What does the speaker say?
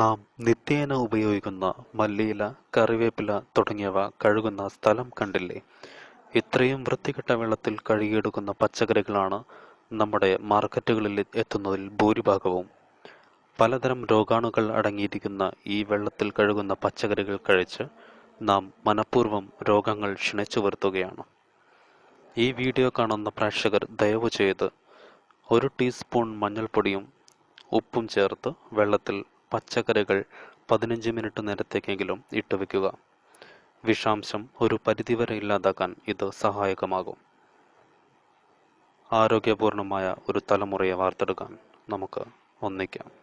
നാം നിത്യേന ഉപയോഗിക്കുന്ന മല്ലിയില കറിവേപ്പില തുടങ്ങിയവ കഴുകുന്ന സ്ഥലം കണ്ടില്ലേ? ഇത്രയും വൃത്തികെട്ട വെള്ളത്തിൽ കഴുകിയെടുക്കുന്ന പച്ചക്കറികളാണ് നമ്മുടെ മാർക്കറ്റുകളിൽ എത്തുന്നതിൽ ഭൂരിഭാഗവും. പലതരം രോഗാണുക്കൾ അടങ്ങിയിരിക്കുന്ന ഈ വെള്ളത്തിൽ കഴുകുന്ന പച്ചക്കറികൾ കഴിച്ച് നാം മനഃപൂർവം രോഗങ്ങൾ ക്ഷണിച്ചു വരുത്തുകയാണ്. ഈ വീഡിയോ കാണുന്ന പ്രേക്ഷകർ ദയവ് ചെയ്ത് ഒരു ടീസ്പൂൺ മഞ്ഞൾപ്പൊടിയും ഉപ്പും ചേർത്ത് വെള്ളത്തിൽ പച്ചക്കറികൾ പതിനഞ്ച് മിനിറ്റ് നേരത്തേക്കെങ്കിലും ഇട്ട് വയ്ക്കുക വിഷാംശം ഒരു പരിധിവരെ ഇല്ലാതാക്കാൻ ഇത് സഹായകമാകും. ആരോഗ്യപൂർണമായ ഒരു തലമുറയെ വാർത്തെടുക്കാൻ നമുക്ക് ഒന്നിക്കാം.